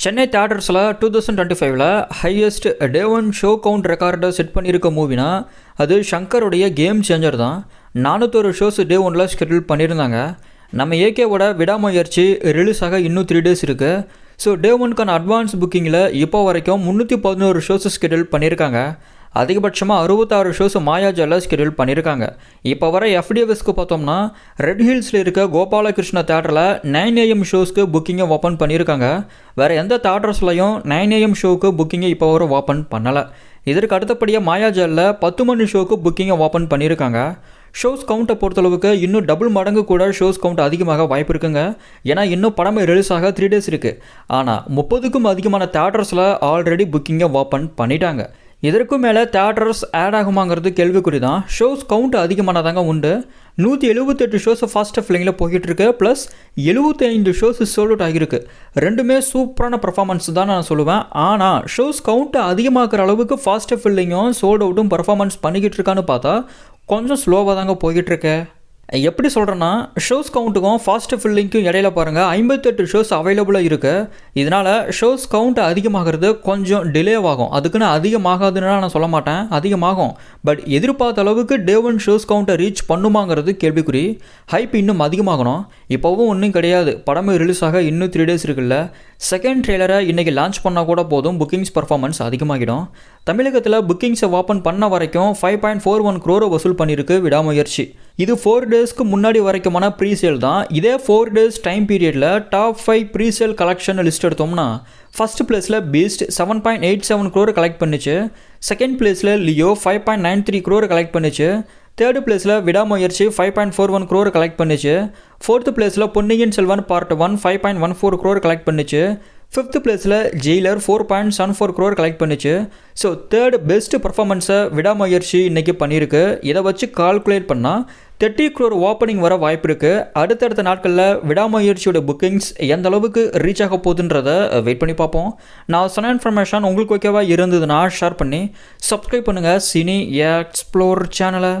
சென்னை தேட்டர்ஸில் two thousand twenty ஃபைவ்ல highest day one show count ரெக்கார்டை செட் பண்ணியிருக்க மூவினா அது ஷங்கருடைய கேம் சேஞ்சர் தான். நானூற்றொரு ஷோஸ் டே ஒனில் ஷெட்யூல் பண்ணியிருந்தாங்க நம்ம ஏகேவோட விடாமுயற்சி ரிலீஸ் ஆக இன்னும் த்ரீ டேஸ் இருக்குது ஸோ டே ஒன்க்கான அட்வான்ஸ் புக்கிங்கில் இப்போ வரைக்கும் முந்நூற்றி பதினோரு ஷோஸ் ஷெட்யூல் பண்ணியிருக்காங்க அதிகபட்சமாக அறுபத்தாறு ஷோஸ் மாயா மாயாஜாலில் ஸ்கெடியூல் பண்ணியிருக்காங்க இப்போ வர எஃப்டிஎஃப்எஸ்க்கு பார்த்தோம்னா ரெட் ஹில்ஸில் இருக்க கோபாலகிருஷ்ண தேட்டரில் நைன் ஏஎம் ஷோஸ்க்கு புக்கிங்கை ஓப்பன் பண்ணியிருக்காங்க வேறு எந்த தேட்டர்ஸ்லையும் நைன் ஏஎம் ஷோவுக்கு புக்கிங்கை இப்போ வர ஓப்பன் பண்ணலை. இதற்கு அடுத்தபடியாக மாயாஜாலில் பத்து மணி ஷோவுக்கு புக்கிங்கை ஓப்பன் பண்ணியிருக்காங்க ஷோஸ் கவுண்ட்டை பொறுத்தளவுக்கு இன்னும் டபுள் மடங்கு கூட ஷோஸ் கவுண்ட் அதிகமாக வாய்ப்பு இருக்குங்க. ஏன்னா இன்னும் படமே ரிலீஸ் ஆக த்ரீ டேஸ் இருக்குது ஆனால் முப்பதுக்கும் அதிகமான தேட்டர்ஸில் ஆல்ரெடி புக்கிங்கை ஓப்பன் பண்ணிட்டாங்க. இதற்கும் மேலே தேட்டர்ஸ் ஆட் ஆகுமாங்கிறது கேள்விக்குறி தான் ஷோஸ் கவுண்ட் அதிகமானதாங்க உண்டு. நூற்றி எழுபத்தெட்டு ஷோஸ் ஃபாஸ்ட் ஃபில்லிங்கில் போய்கிட்டு இருக்கு ப்ளஸ் எழுபத்தைந்து ஷோஸ் சோல் அவுட் ஆகியிருக்கு ரெண்டுமே சூப்பரான பர்ஃபார்மன்ஸ் தான் நான் சொல்லுவேன். ஆனால் ஷோஸ் கவுண்ட்டை அதிகமாக்குற அளவுக்கு ஃபாஸ்ட் ஃபில்லிங்கும் சோல்ட் அவுட்டும் பர்ஃபார்மன்ஸ் பண்ணிக்கிட்டு இருக்கான்னு பார்த்தா கொஞ்சம் ஸ்லோவாக தாங்க போய்கிட்டு எப்படி சொல்கிறேன்னா ஷோஸ் கவுண்ட்டுக்கும் ஃபாஸ்ட் ஃபில்லிங்க்கும் இடையில பாருங்கள் ஐம்பத்தெட்டு ஷோஸ் அவைலபிளாக இருக்குது இதனால் ஷோஸ் கவுண்ட் அதிகமாகிறது கொஞ்சம் டிலே ஆகும். அதுக்குன்னு அதிகமாகாதுன்னா நான் சொல்ல மாட்டேன். அதிகமாகும். பட் எதிர்பார்த்த அளவுக்கு டே ஒன் ஷோஸ் கவுண்ட்டை ரீச் பண்ணுமாங்கிறது கேள்விக்குறி. ஹைப் இன்னும் அதிகமாகணும். இப்போவும் ஒன்றும் கிடையாது. படமே ரிலீஸ் ஆக இன்னும் த்ரீ டேஸ் இருக்குல்ல. செகண்ட் ட்ரெய்லரை இன்றைக்கி லான்ச் பண்ணால் கூட போதும். புக்கிங்ஸ் பர்ஃபார்மன்ஸ் அதிகமாகிடும். தமிழகத்தில் புக்கிங்ஸை ஓப்பன் பண்ண வரைக்கும் ஃபைவ் பாயிண்ட் ஃபோர் ஒன் க்ரோரை வசூல் பண்ணியிருக்கு விடாமுயற்சி. இது ஃபோர் டேஸ்க்கு முன்னாடி வரைக்குமான ப்ரீசேல் தான். இதே ஃபோர் டேஸ் டைம் பீரியடில் top five presale collection list எடுத்தோம்னா ஃபஸ்ட் பிளேஸில் Beast seven point eight seven crore collect பண்ணிச்சு. செகண்ட் பிளேஸில் Leo five point nine three crore collect பண்ணிச்சு. தேர்டு பிளேஸில் Vidaamuyarchi five point four one crore collect பண்ணிச்சு. Fourth பிளேஸில் Ponniyin Selvan part one five point one four crore collect பண்ணிச்சு. Fifth பிளேஸில் Jailer four point seven four crore collect பண்ணிச்சு. So third best பர்ஃபார்மன்ஸை விடாமுயற்சி இன்றைக்கி பண்ணியிருக்கு இதை வச்சு கால்குலேட் பண்ணால் தேர்ட்டி க்ரோர் ஓப்பனிங் வர வாய்ப்பு இருக்குது அடுத்தடுத்த நாட்களில் விடாமுயற்சியோட புக்கிங்ஸ் எந்த அளவுக்கு ரீச் ஆக போகுதுன்றதை வெயிட் பண்ணி பார்ப்போம். நான் சொன்ன இன்ஃபர்மேஷன் உங்களுக்கு ஓகேவா இருந்ததுன்னா ஷேர் பண்ணி சப்ஸ்கிரைப் பண்ணுங்கள் சினி எக்ஸ்ப்ளோர் சேனலை